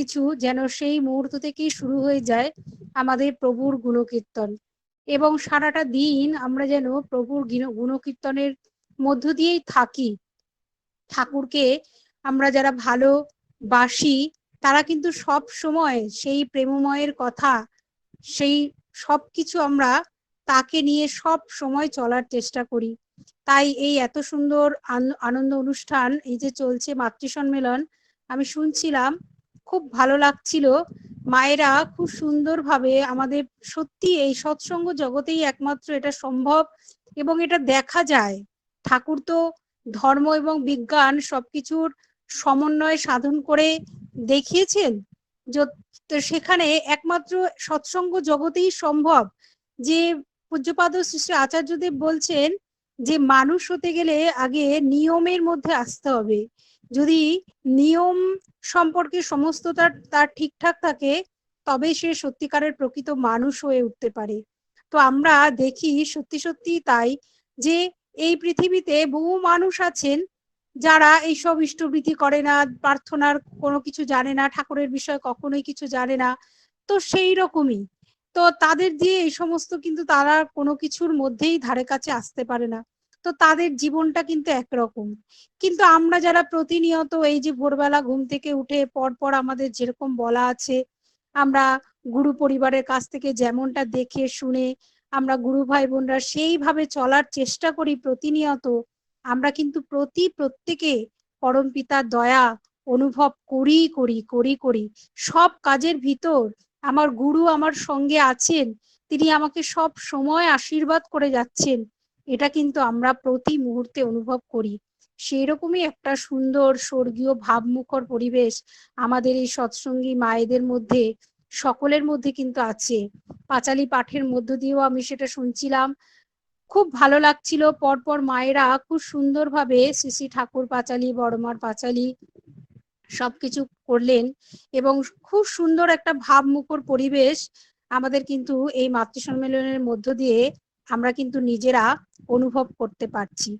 সবকিছু যেন সেই মুহূর্ত থেকেই শুরু হয়ে যায় আমাদের প্রভুর গুণকীর্তন। এবং সারাটা দিন আমরা যেন প্রভুর গুণকীর্তনের মধ্য দিয়েই থাকি। ঠাকুরকে আমরা যারা ভালো বাসি তারা কিন্তু সব সময় সেই প্রেমময়ের কথা, সেই সব কিছু আমরা তাকে নিয়ে সব সময় চলার চেষ্টা করি। তাই এই এত সুন্দর আনন্দ অনুষ্ঠান, এই যে চলছে মাতৃ সম্মেলন আমি শুনছিলাম খুব ভালো লাগছিল। মায়েরা খুব সুন্দরভাবে আমাদের সত্যি এই সৎসঙ্গ জগতেই একমাত্র এটা সম্ভব এবং এটা দেখা যায়। ঠাকুর তো ধর্ম এবং বিজ্ঞান সবকিছুর সমন্বয় সাধন করে দেখিয়েছেন। সেখানে একমাত্র সৎসঙ্গ জগতেই সম্ভব। যে পূজ্যপাদ শ্রী আচার্যদেব বলছেন যে মানুষ হতে গেলে আগে নিয়মের মধ্যে আসতে হবে। যদি নিয়ম সম্পর্কে সমস্ত তার তার ঠিকঠাক থাকে তবে সে সত্যিকারের প্রকৃত মানুষ হয়ে উঠতে পারে। তো আমরা দেখি সত্যি সত্যি তাই যে এই পৃথিবীতে বহু মানুষ আছেন যারা এইসব ইষ্টবৃত্তি করে না, প্রার্থনার কোনো কিছু জানে না, ঠাকুরের বিষয়ে কখনোই কিছু জানে না। তো সেই রকমই। তো তাদের দিয়ে এই সমস্ত কিন্তু তারা কোনো কিছুর মধ্যেই ধারে কাছে আসতে পারে না। তো তাদের জীবনটা কিন্তু একরকম। কিন্তু আমরা যারা প্রতিনিয়ত এই যে ভোরবেলা ঘুম থেকে উঠে পরপর আমাদের যেরকম বলা আছে, আমরা গুরু পরিবারের কাছ থেকে যেমনটা দেখে শুনে আমরা গুরু ভাই বোনরা সেইভাবে চলার চেষ্টা করি প্রতিনিয়ত, আমরা কিন্তু প্রতি প্রত্যেকে পরম পিতার দয়া অনুভব করি করি করি করি। সব কাজের ভিতর আমার গুরু আমার সঙ্গে আছেন, তিনি আমাকে সব সময় আশীর্বাদ করে যাচ্ছেন। এটা কিন্তু আমরা প্রতি মুহূর্তে অনুভব করি। সেই রকমই একটা সুন্দর স্বর্গীয় ভাবমুখর পরিবেশ আমাদের এই সৎসঙ্গী মায়েদের মধ্যে, সকলের মধ্যে কিন্তু আছে। পাঁচালি পাঠের মধ্য দিয়েও আমি সেটা শুনছিলাম। খুব ভালো লাগছিল। পরপর মায়েরা খুব সুন্দরভাবে শ্রী ঠাকুর পাঁচালি, বড়মার পাঁচালি সবকিছু করলেন এবং খুব সুন্দর একটা ভাবমুখর পরিবেশ আমাদের কিন্তু এই মাতৃ সম্মেলনের মধ্য দিয়ে আমরা কিন্তু নিজেরা অনুভব করতে পারছি।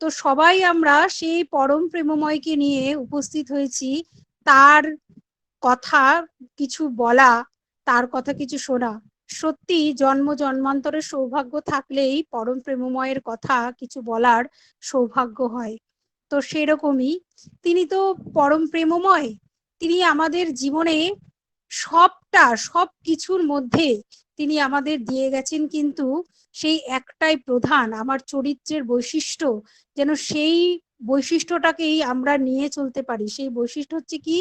তো সবাই আমরা সেই পরম প্রেমময়কে নিয়ে উপস্থিত হয়েছি। তার কথা কিছু বলা, তার কথা কিছু শোনা। সত্যি জন্ম জন্মান্তরের সৌভাগ্য থাকলেই পরম প্রেমময়ের কথা কিছু বলার সৌভাগ্য হয়। তো সেরকমই তিনি তো পরম প্রেমময়। তিনি আমাদের জীবনে সবটা সব কিছুর মধ্যে তিনি আমাদের দিয়ে গেছেন কিন্তু সেই একটাই প্রধান, আমার চরিত্রের বৈশিষ্ট্য, যেন সেই বৈশিষ্ট্যটাকেই আমরা নিয়ে চলতে পারি। সেই বৈশিষ্ট্য হচ্ছে কি?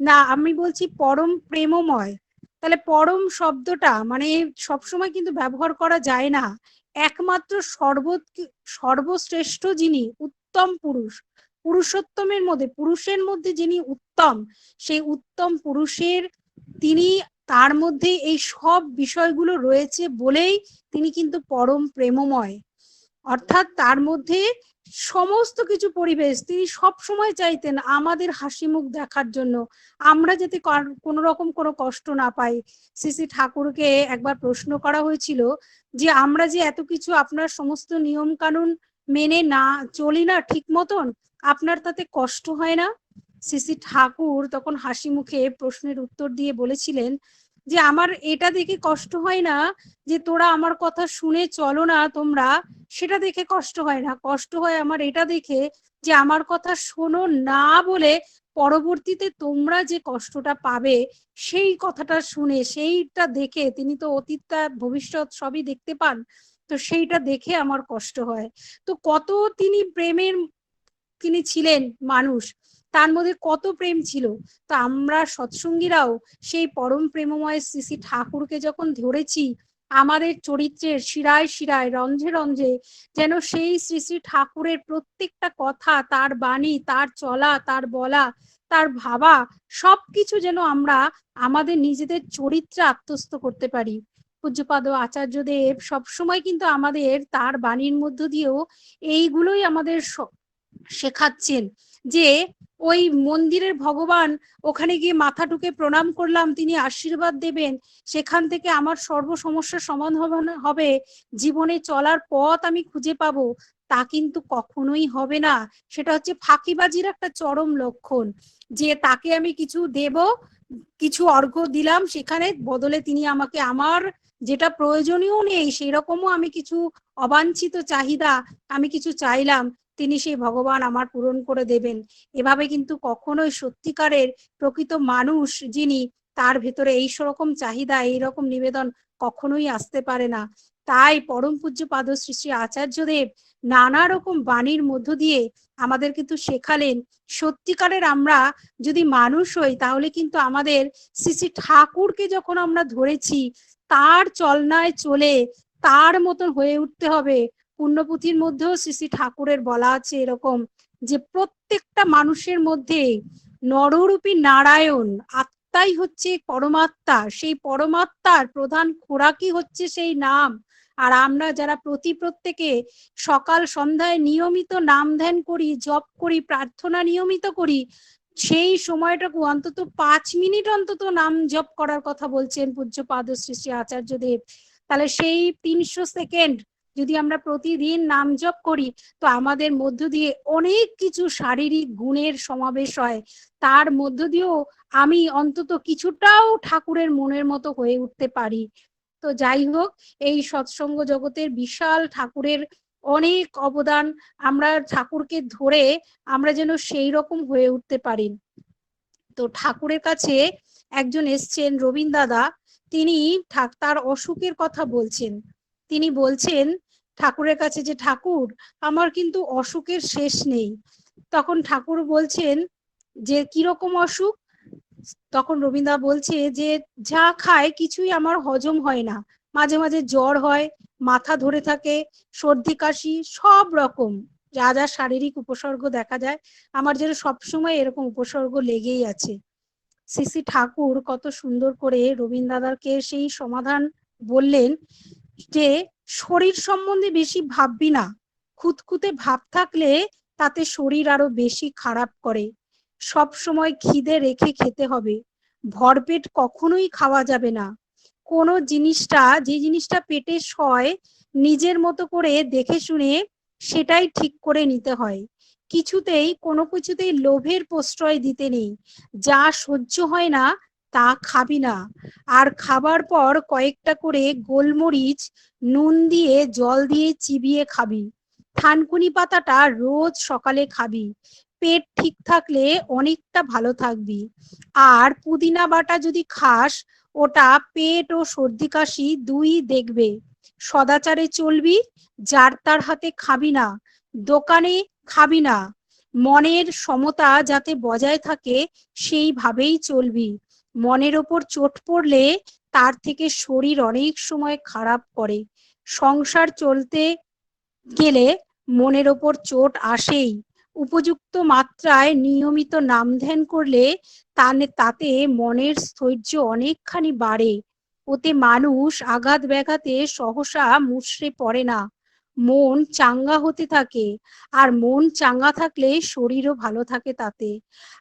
না, আমি বলছি পরম প্রেমময়। তাহলে পরম শব্দটা মানে সবসময় কিন্তু ব্যবহার করা যায় না। একমাত্র সর্ব সর্বশ্রেষ্ঠ যিনি উত্তম পুরুষ, পুরুষোত্তমের মধ্যে, পুরুষের মধ্যে যিনি উত্তম, সেই উত্তম পুরুষের তিনি তার মধ্যে এই সব বিষয়গুলো রয়েছে বলেই তিনি কিন্তু পরম প্রেমময়। অর্থাৎ তার মধ্যে সমস্ত কিছু পরিবেশ তিনি সব সময় চাইতেন আমাদের হাসি মুখ দেখার জন্য। আমরা যাতে কোন রকম কোনো কষ্ট না পাই। শ্রী ঠাকুরকে একবার প্রশ্ন করা হয়েছিল যে, আমরা যে এত কিছু আপনার সমস্ত নিয়ম কানুন মেনে না চলি না ঠিক মতন, আপনার তাতে কষ্ট হয় না? শ্রী ঠাকুর তখন হাসি মুখে প্রশ্নের উত্তর দিয়ে বলেছিলেন যে আমার এটা দেখে কষ্ট হয় না যে তোরা আমার কথা শুনে চলো না তোমরা, সেটা দেখে কষ্ট হয় না। কষ্ট হয় আমার এটা দেখে যে আমার কথা শোনো না বলে পরবর্তীতে তোমরা যে কষ্টটা পাবে, সেই কথাটা শুনে, সেইটা দেখে, তিনি তো অতীতটা ভবিষ্যৎ সবই দেখতে পান, তো সেইটা দেখে আমার কষ্ট হয়। তো কত তিনি প্রেমের তিনি ছিলেন মানুষ তার মধ্যে কত প্রেম ছিল? তা আমরা সৎসঙ্গীরাও সেই পরম প্রেমময় শ্রী ঠাকুরকে যখন ধরেছি, আমাদের চরিত্রের শিরায় শিরায় রঞ্জে রঞ্জে যেন সেই শ্রী শ্রী ঠাকুরের প্রত্যেকটা কথা, তার বাণী, তার চলা, তার বলা, তার ভাবা, সবকিছু যেন আমরা আমাদের নিজেদের চরিত্রে আত্মস্থ করতে পারি। পূজ্যপাদ আচার্যদেব সবসময় কিন্তু আমাদের তার বাণীর মধ্য দিয়েও এইগুলোই আমাদের শেখাচ্ছেন। যে ওই মন্দিরের ভগবান ওখানে গিয়ে মাথা টুকে প্রণাম করলাম, তিনি আশীর্বাদ দেবেন, সেখান থেকে আমার সর্ব সমস্যার সমাধান হবে জীবনে চলার পথ আমি খুঁজে পাবো, তা কিন্তু কখনোই হবে না। সেটা হচ্ছে ফাঁকিবাজির একটা চরম লক্ষণ। যে তাকে আমি কিছু দেব, কিছু অর্ঘ্য দিলাম, সেখানে বদলে তিনি আমাকে আমার যেটা প্রয়োজনীয় নেই সেই রকমও আমি কিছু অবাঞ্ছিত চাহিদা আমি কিছু চাইলাম। তিনি সেই ভগবান আমার পূরণ করে দেবেন। এভাবে কিন্তু কখনোই সত্যিকারের প্রকৃত মানুষ যিনি তার ভেতরে এই রকম চাহিদা, এই রকম নিবেদন কখনোই আসতে পারে না। তাই পরম পূজ্য পাদ শ্রী শ্রী আচার্যদেব নানা রকম বাণীর মধ্য দিয়ে আমাদের কিন্তু শেখালেন, সত্যিকারের আমরা যদি মানুষ হই তাহলে কিন্তু আমাদের শ্রী শ্রী ঠাকুরকে যখন আমরা ধরেছি, তার চলনায় চলে তার মতন হয়ে উঠতে হবে। পুণ্যপুঁথির মধ্যেও শ্রী শ্রী ঠাকুরের বলা আছে এরকম যে প্রত্যেকটা মানুষের মধ্যে নররূপী নারায়ণ আত্মাই হচ্ছে পরমাত্মা। সেই পরমাত্মার প্রধান খোরাকই হচ্ছে সেই নাম। আর আমরা যারা প্রতি প্রত্যেকে সকাল সন্ধ্যায় নিয়মিত নাম ধ্যান করি, জপ করি, প্রার্থনা নিয়মিত করি, সেই সময়টাকে অন্তত পাঁচ মিনিট অন্তত নাম জপ করার কথা বলছেন পূজ্য পাদ শ্রী শ্রী আচার্যদেব। তাহলে সেই তিনশো সেকেন্ড যদি আমরা প্রতিদিন নাম জপ করি, তো আমাদের মধ্য দিয়ে অনেক কিছু শারীরিক গুণের সমাবেশ হয়। তার মধ্য দিয়েও আমি অন্তত কিছুটাও ঠাকুরের মনের মতো হয়ে উঠতে পারি। তো যাই হোক, এই সৎসঙ্গ জগতের বিশাল ঠাকুরের অনেক অবদান আমরা ঠাকুরকে ধরে আমরা যেন সেই রকম হয়ে উঠতে পারি। তো ঠাকুরের কাছে একজন এসছেন রবীন দাদা, তিনি তার অসুখের কথা বলছেন। তিনি বলছেন, ঠাকুরের কাছে যে ঠাকুর, আমার কিন্তু অসুখের শেষ নেই। তখন ঠাকুর বলছেন, যে কীরকম অসুখ? তখন রবীন্দ্র বলছে, যে যা খায় কিছুই আমার হজম হয় না। মাঝে মাঝে জ্বর হয়, মাথা ধরে থাকে, সর্দি, কাশি, সব রকম। যা যা শারীরিক উপসর্গ দেখা যায়, আমার যেন সবসময় এরকম উপসর্গ লেগেই আছে। শ্রী ঠাকুর কত সুন্দর করে রবীন্দ্রদাদাকে সেই সমাধান বললেন। যে শরীর সম্বন্ধে বেশি ভাববি না। খুঁতখুঁতে ভাব থাকলে তাতে শরীর আরও বেশি খারাপ করে। সব সময় খিদে রেখে খেতে হবে। ভরপেট কখনোই খাওয়া যাবে না। কোনো জিনিসটা, যে জিনিসটা পেটে সয়, নিজের মতো করে দেখে শুনে সেটাই ঠিক করে নিতে হয়। কিছুতেই, কোনো কিছুতেই লোভের প্রশ্রয় দিতে নেই। যা সহ্য হয় না তা খাবি না। আর খাবার পর কয়েকটা করে গোলমরিচ, নুন দিয়ে জল দিয়ে চিবিয়ে খাবি। থানকুনি পাতাটা রোজ সকালে খাবি। পেট ঠিক থাকলে অনেকটা ভালো থাকবি। আর পুদিনা বাটা যদি খাস, ওটা পেট ও সর্দি কাশি দুই দেখবে। সদাচারে চলবি, যার তার হাতে খাবি না, দোকানে খাবি না। মনের সমতা যাতে বজায় থাকে, সেইভাবেই চলবি। মনের ওপর চোট পড়লে তার থেকে শরীর অনেক সময় খারাপ করে। সংসার চলতে গেলে মনের ওপর চোট আসেই। উপযুক্ত মাত্রায় নিয়মিত নাম ধ্যান করলে তাতে মনের স্থৈর্য অনেকখানি বাড়ে। ওতে মানুষ আঘাত ব্যাঘাতে সহসা মুশড়ে পড়ে না। মন চাঙ্গা হতে থাকে, আর মন চাঙ্গা থাকলে শরীরও ভালো থাকে তাতে।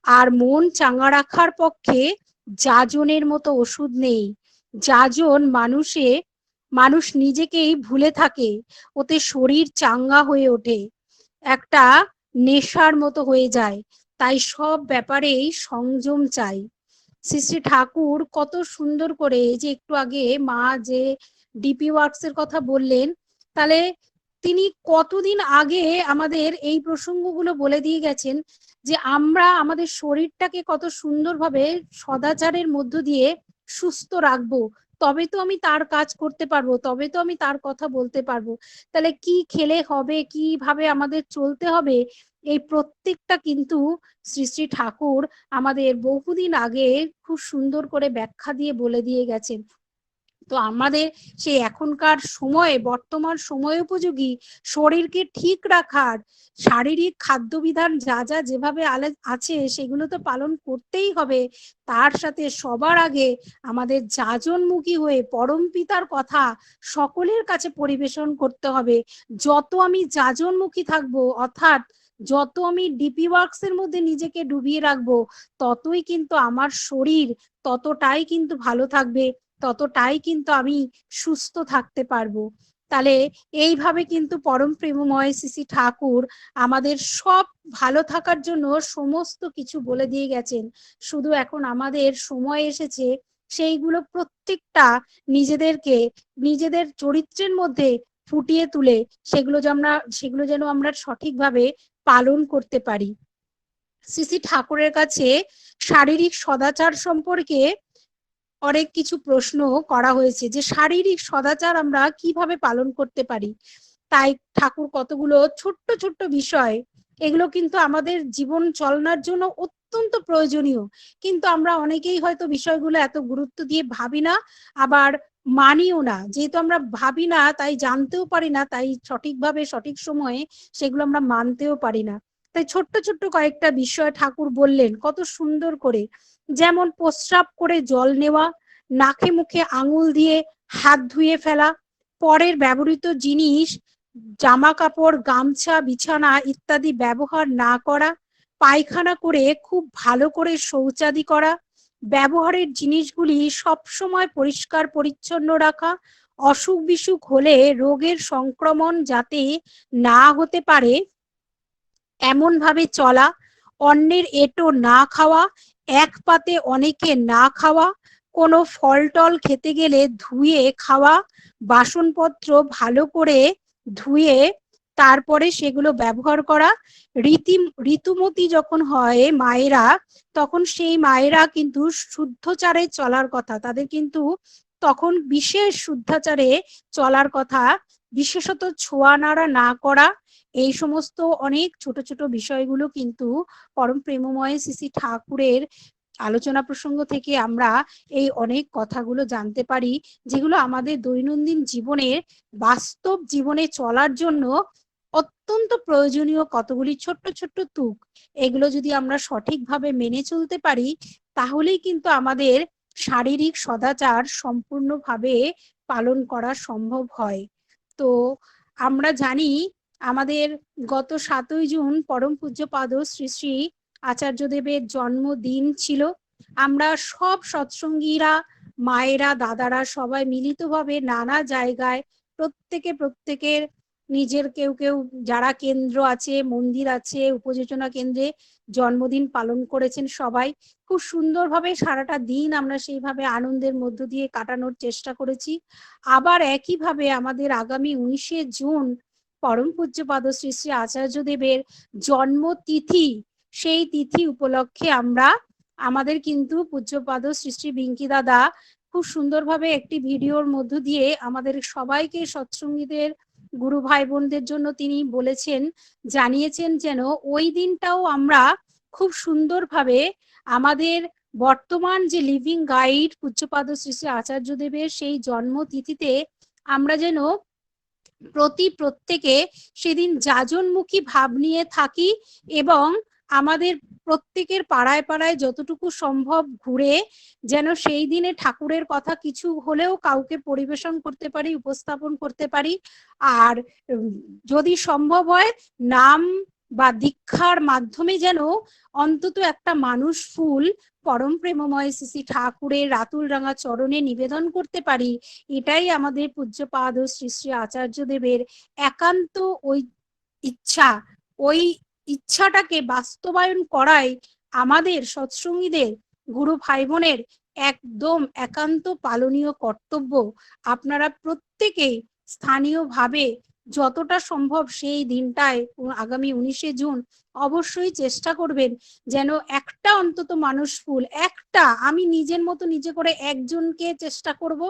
আর মন চাঙ্গা রাখার পক্ষে যাজনের মতো ওষুধ নেই। যাজন মানুষে, মানুষ নিজেকেই ভুলে থাকে, ওতে শরীর চাঙ্গা হয়ে ওঠে। একটা নেশার মতো হয়ে যায়, তাই সব ব্যাপারেই সংযম চাই। শ্রী শ্রী ঠাকুর কত সুন্দর করে যে একটু আগে মা যে ডিপি ওয়ার্কস এর কথা বললেন, তাহলে তিনি কতদিন আগে আমাদের এই প্রসঙ্গগুলো বলে দিয়ে গেছেন যে আমরা আমাদের শরীরটাকে কত সুন্দরভাবে সদাচারের মধ্য দিয়ে সুস্থ রাখব, তবে তো আমি তার কাজ করতে পারব, তবে তো আমি তার কথা বলতে পারব। তাহলে কি খেলে হবে, কীভাবে আমাদের চলতে হবে, এই প্রত্যেকটা কিন্তু শ্রী শ্রী ঠাকুর আমাদের বহুদিন আগে খুব সুন্দর করে ব্যাখ্যা দিয়ে বলে দিয়ে গেছেন। তো আমাদের সেই এখনকার সময়ে, বর্তমান সময় উপযোগী শরীরকে ঠিক রাখার, শারীরিক খাদ্যবিধান যা যা যেভাবে আছে সেগুলো তো পালন করতেই হবে। তার সাথে সবার আগে আমাদের যাজনমুখী হয়ে পরম পিতার কথা সকলের কাছে পরিবেশন করতে হবে। যত আমি যাজনমুখী থাকব, অর্থাৎ যত আমি ডিপি ওয়ার্কস এর মধ্যে নিজেকে ডুবিয়ে রাখব, ততই কিন্তু আমার শরীর ততটাই কিন্তু ভালো থাকবে। ততটাই কিন্তু আমি সুস্থ থাকতে পারব। তাহলে এইভাবে কিন্তু পরম প্রেমময় শ্রী ঠাকুর আমাদের সব ভালো থাকার জন্য সমস্ত কিছু বলে দিয়ে গেছেন। শুধু এখন আমাদের সময় এসেছে, সেইগুলো প্রত্যেকটা নিজেদেরকে, নিজেদের চরিত্রের মধ্যে ফুটিয়ে তুলে সেগুলো যে আমরা, সেগুলো যেন আমরা সঠিকভাবে পালন করতে পারি। শ্রী ঠাকুরের কাছে শারীরিক সদাচার সম্পর্কে অনেক কিছু প্রশ্ন করা হয়েছে যে শারীরিক সদাচার আমরা কীভাবে পালন করতে পারি? তাই ঠাকুর কতগুলো ছোট্ট ছোট্ট বিষয়, এগুলো কিন্তু আমাদের জীবন চলনার জন্য অত্যন্ত প্রয়োজনীয়। কিন্তু আমরা অনেকেই হয়তো বিষয়গুলো এত গুরুত্ব দিয়ে ভাবি না, আবার মানিও না। যেহেতু আমরা ভাবি না, তাই জানতেও পারি না, তাই সঠিকভাবে, সঠিক সময়ে সেগুলো আমরা মানতেও পারি না। তাই ছোট্ট ছোট্ট কয়েকটা বিষয় ঠাকুর বললেন, কত সুন্দর করে। যেমন প্রস্রাব করে জল নেওয়া, নাকে মুখে আঙুল দিয়ে হাত ধুয়ে ফেলা, পরের ব্যবহৃত জিনিস জামা কাপড় গামছা, বিছানা ইত্যাদি ব্যবহার না করা, পায়খানা করে খুব ভালো করে শৌচাদি করা, ব্যবহারের জিনিসগুলি সবসময় পরিষ্কার পরিচ্ছন্ন রাখা, অসুখ বিসুখ হলে রোগের সংক্রমণ যাতে না হতে পারে এমন ভাবে চলা অন্যের এটো না খাওয়া, এক পাতে অনেকে না খাওয়া, কোনো ফল টল খেতে গেলে ধুয়ে খাওয়া, বাসনপত্র ভালো করে ধুয়ে তারপরে সেগুলো ব্যবহার করা। রীতি ঋতুমতি যখন হয় মায়েরা, তখন সেই মায়েরা কিন্তু শুদ্ধচারে চলার কথা। তাদের কিন্তু তখন বিশেষ শুদ্ধাচারে চলার কথা। বিশেষত ছোঁয়া নাড়া না করা এই সমস্ত অনেক ছোট ছোট বিষয়গুলো কিন্তু পরম প্রেমময় শ্রী ঠাকুরের আলোচনা প্রসঙ্গ থেকে আমরা এই অনেক কথাগুলো জানতে পারি, যেগুলো আমাদের দৈনন্দিন জীবনের বাস্তব জীবনে চলার জন্য অত্যন্ত প্রয়োজনীয় কতগুলি ছোট্ট ছোট্ট তুক। এগুলো যদি আমরা সঠিকভাবে মেনে চলতে পারি, তাহলেই কিন্তু আমাদের শারীরিক সদাচার সম্পূর্ণভাবে পালন করা সম্ভব হয়। তো আমরা জানি আমাদের গত সাতই জুন পরম পূজ্যপাদ শ্রী শ্রী আচার্যদেবের জন্মদিন ছিল। আমরা সব সৎসঙ্গীরা, মায়েরা, দাদারা সবাই মিলিতভাবে নানা জায়গায় প্রত্যেকে প্রত্যেকের নিজের কেউ কেউ যারা কেন্দ্র আছে, মন্দির আছে, উপযোজনা কেন্দ্রে জন্মদিন পালন করেছেন সবাই। খুব সুন্দরভাবে সারাটা দিন আমরা সেইভাবে আনন্দের মধ্য দিয়ে কাটানোর চেষ্টা করেছি। আবার একইভাবে আমাদের আগামী উনিশে জুন পরম পূজ্যপাদ শ্রী শ্রী আচার্য দেবের জন্মতিথি, সেই তিথি উপলক্ষে আমরা, আমাদের কিন্তু পূজ্যপাদ শ্রী শ্রী বিঙ্কি দাদা খুব সুন্দরভাবে একটি ভিডিওর মধ্য দিয়ে আমাদের সবাইকে সৎসঙ্গীদের, গুরু ভাই বোনদের জন্য তিনি বলেছেন, জানিয়েছেন যেন ওই দিনটাও আমরা খুব সুন্দরভাবে আমাদের বর্তমান যে লিভিং গাইড পূজ্যপাদ শ্রী শ্রী আচার্যদেবের সেই জন্মতিথিতে আমরা যেন প্রতি প্রত্যেকে সেদিন যাজনমুখী ভাব নিয়ে থাকি এবং আমাদের প্রত্যেকের পাড়ায় পাড়ায় যতটুকু সম্ভব ঘুরে, যেন সেই দিনে ঠাকুরের কথা কিছু হলেও কাউকে পরিবেশন করতে পারি, উপস্থাপন করতে পারি। আর যদি সম্ভব হয়, নাম বা দীক্ষার মাধ্যমে যেন অন্তত একটা মানুষ ফুল পরম প্রেমময় শ্রী ঠাকুরের রাতুল রাঙা চরণে নিবেদন করতে পারি। এটাই আমাদের পূজ্যপাদ শ্রী শ্রী আচার্য দেবের একান্ত ওই ইচ্ছা। ওই ইচ্ছাটাকে বাস্তবায়ন করাই আমাদের সৎসঙ্গীদের, গুরু ভাই বোনের একদম একান্ত পালনীয় কর্তব্য। আপনারা প্রত্যেকেই স্থানীয়ভাবে যতটা সম্ভব সেই দিনটায়, আগামী উনিশে জুন অবশ্যই চেষ্টা করবেন যেন একটা অন্তত মানুষ ফুল, একটা, আমি নিজের মতো নিজে করে একজনকে চেষ্টা করব।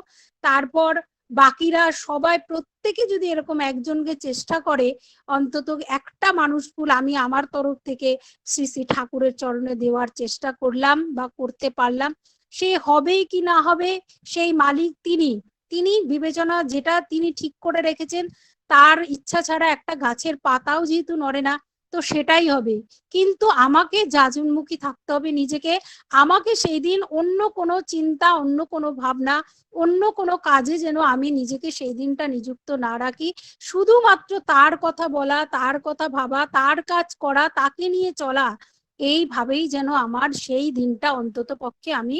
তারপর বাকিরা সবাই প্রত্যেকে যদি এরকম একজনকে চেষ্টা করে, অন্তত একটা মানুষ ফুল আমি আমার তরফ থেকে শ্রী শ্রী ঠাকুরের চরণে দেওয়ার চেষ্টা করলাম বা করতে পারলাম। সে হবে কি না হবে, সেই মালিক তিনি। তিনি বিবেচনা যেটা তিনি ঠিক করে রেখেছেন তার ইচ্ছা ছাড়া একটা গাছের পাতাও যেহেতু নড়ে না, তো সেটাই হবে। কিন্তু আমাকে যাজনমুখী থাকতে হবে নিজেকে। আমাকে সেই দিন অন্য কোনো চিন্তা, অন্য কোনো ভাবনা, অন্য কোনো কাজে যেন আমি নিজেকে সেই দিনটা নিযুক্ত না রাখি। শুধুমাত্র তার কথা বলা, তার কথা ভাবা, তার কাজ করা, তাকে নিয়ে চলা, এইভাবেই যেন আমার সেই দিনটা অন্তত পক্ষে আমি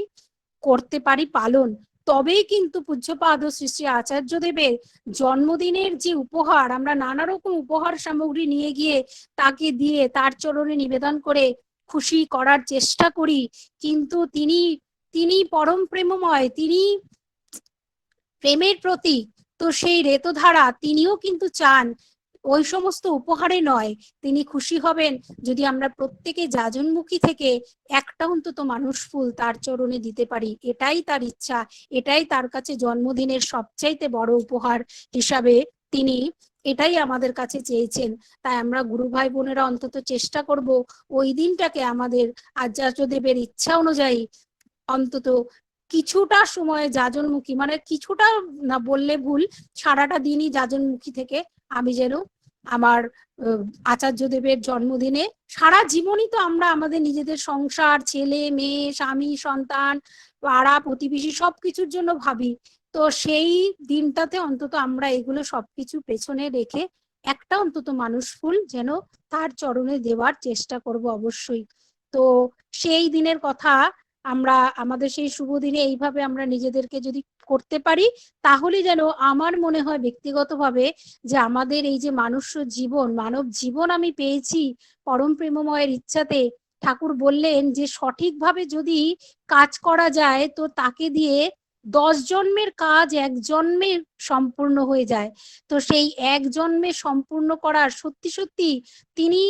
করতে পারি পালন। তবেই কিন্তু পূজ্যপাদ শ্রী শ্রী আচার্য দেবের জন্মদিনের যে উপহার, আমরা নানা রকম উপহার সামগ্রী নিয়ে গিয়ে তাকে দিয়ে তার চরণে নিবেদন করে খুশি করার চেষ্টা করি। কিন্তু তিনি তিনি পরম প্রেমময়, তিনি প্রেমের প্রতীক। তো সেই রেতধারা তিনিও কিন্তু চান ওই সমস্ত উপহারে নয়, তিনি খুশি হবেন যদি আমরা প্রত্যেকে যাজনমুখী থেকে একটা অন্তত মানুষ ফুল তার চরণে দিতে পারি। এটাই তার ইচ্ছা, এটাই তার কাছে জন্মদিনের সবচাইতে বড় উপহার হিসাবে তিনি এটাই আমাদের কাছে চেয়েছেন। তাই আমরা গুরু ভাই বোনেরা অন্তত চেষ্টা করব ওই দিনটাকে আমাদের আচার্য দেবের ইচ্ছা অনুযায়ী অন্তত কিছুটা সময় যাজনমুখী মানে কিছুটা না বললে ভুল, সারাটা দিনই যাজনমুখী থেকে আমি যেন আমার আচার্য দেবের জন্মদিনে সারা জীবনই তো আমরা আমাদের নিজেদের সংসার, ছেলে, মেয়ে, স্বামী, সন্তান, পাড়া, প্রতিবেশী সবকিছুর জন্য ভাবি। তো সেই দিনটাতে অন্তত আমরা এগুলো সবকিছু পেছনে রেখে একটা অন্তত মানুষ ফুল যেন তার চরণে দেওয়ার চেষ্টা করব অবশ্যই। তো সেই দিনের কথা আমরা, আমাদের সেই শুভ দিনে এইভাবে আমরা নিজেদেরকে যদি করতে পারি, তাহলে যেন আমার মনে হয় ব্যক্তিগতভাবে যে আমাদের এই যে মানুষ জীবন, মানব জীবন আমি পেয়েছি, পরম প্রেমময়ের ইচ্ছাতে, ঠাকুর বললেন যে সঠিকভাবে যদি কাজ করা যায়, তো তাকে দিয়ে দশ জন্মের কাজ এক জন্মে সম্পূর্ণ হয়ে যায়। তো সেই এক জন্মে সম্পূর্ণ করার সত্যি সত্যি তিনি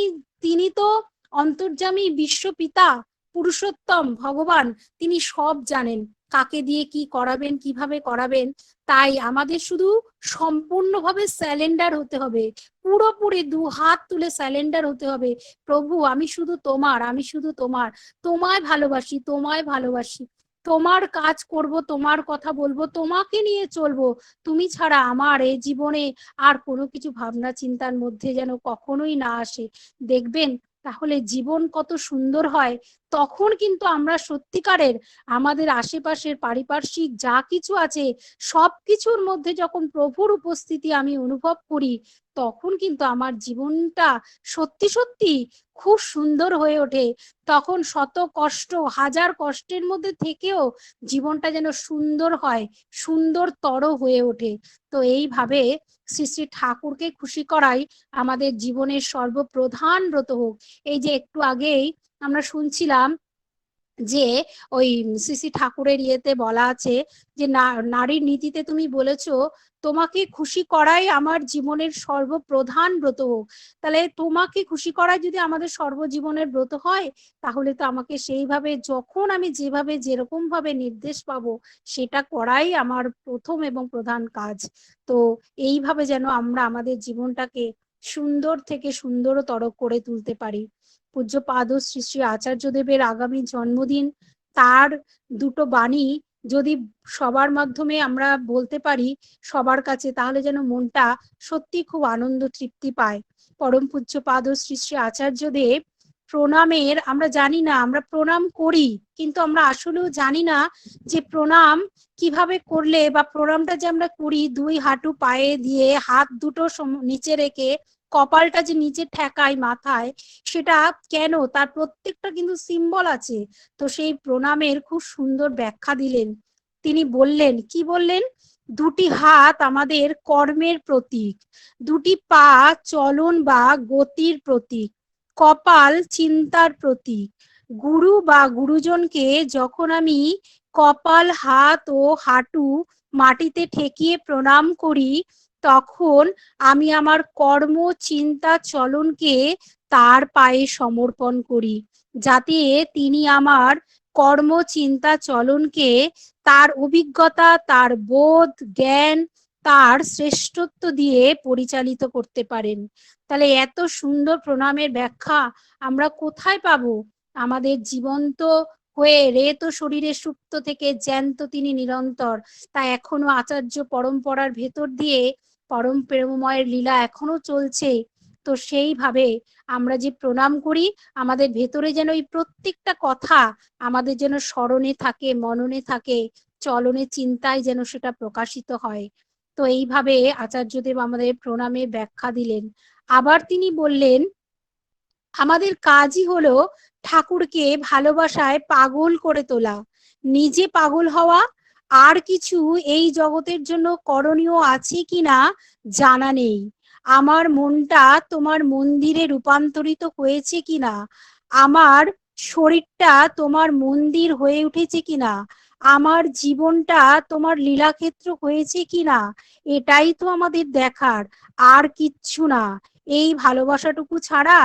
তিনি তো অন্তর্জামী বিশ্বপিতা পুরুষোত্তম, ভগবান, তিনি সব জানেন। কাকে দিয়ে কি করাবেন, কীভাবে করাবেন, তাই আমাদের শুধু সম্পূর্ণভাবে স্যালেন্ডার হতে হবে। পুরোপুরি দু হাত তুলে স্যালেন্ডার হতে হবে। প্রভু, আমি শুধু তোমার, আমি শুধু তোমার। তোমায় ভালোবাসি তোমায় ভালোবাসি। তোমার কাজ করব, তোমার কথা বলব, তোমাকে নিয়ে চলবো। তুমি ছাড়া আমার এই জীবনে আর কোনো কিছু ভাবনা চিন্তার মধ্যে যেন কখনোই না আসে। দেখবেন, তাহলে জীবন কত সুন্দর হয়। তখন কিন্তু আমরা সত্যিকারের আমাদের আশেপাশের পারিপার্শ্বিক যা কিছু আছে সব কিছুর মধ্যে যখন প্রভুর উপস্থিতি আমি অনুভব করি, তখন কিন্তু আমার জীবনটা সত্যি সত্যি খুব সুন্দর হয়ে ওঠে। তখন শত কষ্ট, হাজার কষ্টের মধ্যে থেকেও জীবনটা যেন সুন্দর হয়, সুন্দরতর হয়ে ওঠে। তো এইভাবে শ্রী শ্রী ঠাকুরকে খুশি করাই আমাদের জীবনের সর্বপ্রধান ব্রত হোক। এই যে একটু আগেই আমরা শুনছিলাম যে ওই শ্রী ঠাকুরের ইয়েতে বলা আছে যে নারীর নীতিতে তুমি বলেছ, তোমাকে খুশি করাই আমার জীবনের সর্বপ্রধান ব্রত হোক। তাহলে তোমাকে খুশি করাই যদি আমাদের সর্বজীবনের ব্রত হয়, তাহলে তো আমাকে সেইভাবে যখন আমি যেভাবে যেরকম ভাবে নির্দেশ পাবো, সেটা করাই আমার প্রথম এবং প্রধান কাজ। তো এইভাবে যেন আমরা আমাদের জীবনটাকে সুন্দর থেকে সুন্দরতর করে তুলতে পারি। পূজ্য পাদ শ্রী শ্রী আচার্যদেবের আগামী জন্মদিন। তার দুটো বাণী যদি সবার মাধ্যমে আমরা বলতে পারি সবার কাছে, তাহলে যেন মনটা সত্যি খুব আনন্দ তৃপ্তি পায়। পরম পূজ্য পাদ শ্রী শ্রী আচার্যদেব প্রণামের, আমরা জানি না, আমরা প্রণাম করি, কিন্তু আমরা আসলেও জানি না যে প্রণাম কীভাবে করলে বা প্রণামটা যে আমরা করি, দুই হাঁটু পায়ে দিয়ে হাত দুটো নিচে রেখে কপালটা যে নিচে ঠেকায় মাথায়, সেটা কেন? তার প্রত্যেকটা কিন্তু সিম্বল আছে। তো সেই প্রণামের খুব সুন্দর ব্যাখ্যা দিলেন। তিনি বললেন, কি বললেন? দুটি হাত আমাদের কর্মের প্রতীক, দুটি পা চলন বা গতির প্রতীক, কপাল চিন্তার প্রতীক। গুরু বা গুরুজনকে যখন আমি কপাল, হাত ও হাঁটু মাটিতে ঠেকিয়ে প্রণাম করি তখন আমি আমার কর্ম, চিন্তা, চলনকে তার পায়ে সমর্পণ করি, যাতে তিনি আমার কর্ম, চিন্তা, চলনকে তার অভিজ্ঞতা, তার বোধ, জ্ঞান, তার শ্রেষ্ঠত্ব দিয়ে পরিচালিত করতে পারেন। তাহলে এত সুন্দর প্রণামের ব্যাখ্যা আমরা কোথায় পাব? আমাদের জীবন্ত হয়ে রেত শরীরে সুপ্ত থেকে জ্যান্ত তিনি নিরন্তর। তা এখনও আচার্য পরম্পরার ভেতর দিয়ে পরম প্রেমময়ের লীলা এখনও চলছে। তো সেইভাবে আমরা যে প্রণাম করি, আমাদের ভেতরে যেন ওই প্রত্যেকটা কথা আমাদের যেন স্মরণে থাকে, মননে থাকে, চলনে চিন্তায় যেন সেটা প্রকাশিত হয়। তো এইভাবে আচার্যদেব আমাদের প্রণামে ব্যাখ্যা দিলেন। আবার তিনি বললেন, আমাদের কাজই হলো ঠাকুরকে ভালোবাসায় পাগল করে তোলা। নিজে পাগল হওয়া আর কিছু এই জগতের জন্য করণীয় আছে কিনা জানা নেই। আমার মনটা তোমার মন্দিরে রূপান্তরিত হয়েছে কিনা? আমার শরীরটা তোমার মন্দির হয়ে উঠেছে কিনা? আমার জীবনটা তোমার লীলাক্ষেত্র হয়েছে কিনা? এটাই তো আমাদের দেখার, আর কিচ্ছু না। এই ভালোবাসাটুকু ছাড়া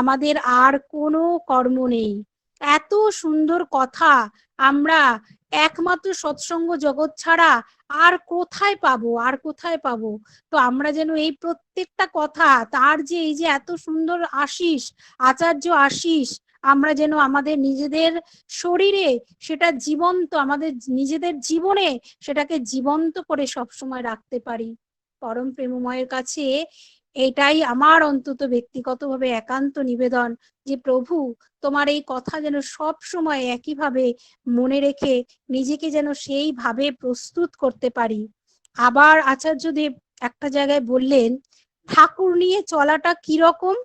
আমাদের আর কোনো কর্ম নেই। এত সুন্দর কথা আমরা একমাত্র সৎসঙ্গ জগৎ ছাড়া আর কোথায় পাবো, আর কোথায় পাবো? তো আমরা যেন এই প্রত্যেকটা কথা, তার যে এই যে এত সুন্দর আশিস, আচার্য আশিস, আমরা যেন আমাদের নিজেদের শরীরে সেটা জীবন্ত, আমাদের নিজেদের জীবনে সেটাকে জীবন্ত করে সবসময় রাখতে পারি। পরম প্রেমময়ের কাছে এটাই আমার অন্তত ব্যক্তিগতভাবে একান্ত নিবেদন যে, প্রভু, তোমার এই কথা যেন সব সময় একইভাবে মনে রেখে নিজেকে যেন সেইভাবে প্রস্তুত করতে পারি। আবার আচার্যদেব একটা জায়গায় বললেন, ঠাকুর নিয়ে চলাটা কীরকম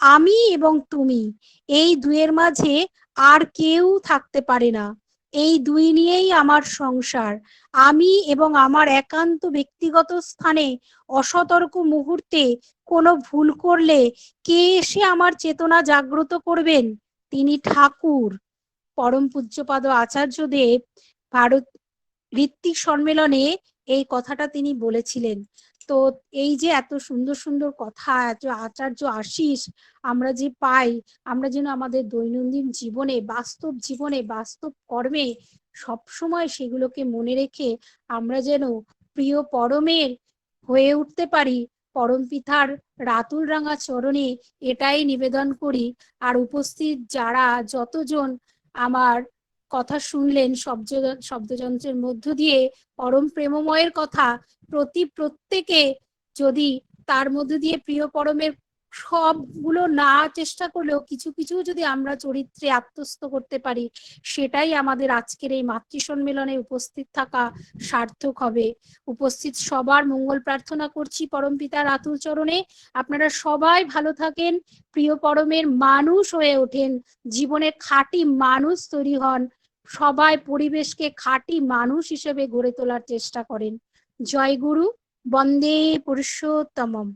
আমি এবং তুমি, এই দুয়ের মাঝে আর কেউ থাকতে পারে না। এই দুই নিয়েই আমার সংসার। আমি এবং আমার একান্ত ব্যক্তিগত স্থানে অসতর্ক মুহূর্তে কোনো ভুল করলে কে এসে আমার চেতনা জাগ্রত করবেন? তিনি ঠাকুর। পরম পূজ্যপাদ আচার্যদেব ভারত ঋত্বিক সম্মেলনে এই কথাটা তিনি বলেছিলেন। তো এই যে এত সুন্দর সুন্দর কথা, এত আচার্য আশিস আমরা যে পাই, আমরা যেন আমাদের দৈনন্দিন জীবনে, বাস্তব জীবনে, বাস্তব কর্মে সবসময় সেগুলোকে মনে রেখে আমরা যেন প্রিয় পরমের হয়ে উঠতে পারি পরম পিতার রাতুল রাঙা চরণে এটাই নিবেদন করি। আর উপস্থিত যারা যতজন আমার কথা শুনলেন শব্দ, শব্দযন্ত্রের মধ্য দিয়ে পরম প্রেমময়ের কথা প্রতি প্রত্যেকে যদি তার মধ্য দিয়ে প্রিয় পরমের সবগুলো না চেষ্টা করলেও কিছু কিছু যদি আমরা চরিত্রে আত্মস্থ করতে পারি, সেটাই আমাদের আজকের এই মাতৃ সম্মেলনে উপস্থিত থাকা সার্থক হবে। উপস্থিত সবার মঙ্গল প্রার্থনা করছি পরম পিতার আতুল চরণে। আপনারা সবাই ভালো থাকেন, প্রিয় পরমের মানুষ হয়ে ওঠেন জীবনে খাঁটি মানুষ তৈরি হন, সবাই পরিবেশকে খাঁটি মানুষ হিসেবে গড়ে তোলার চেষ্টা করেন। জয় গুরু, বন্দে পুরুষোত্তমম।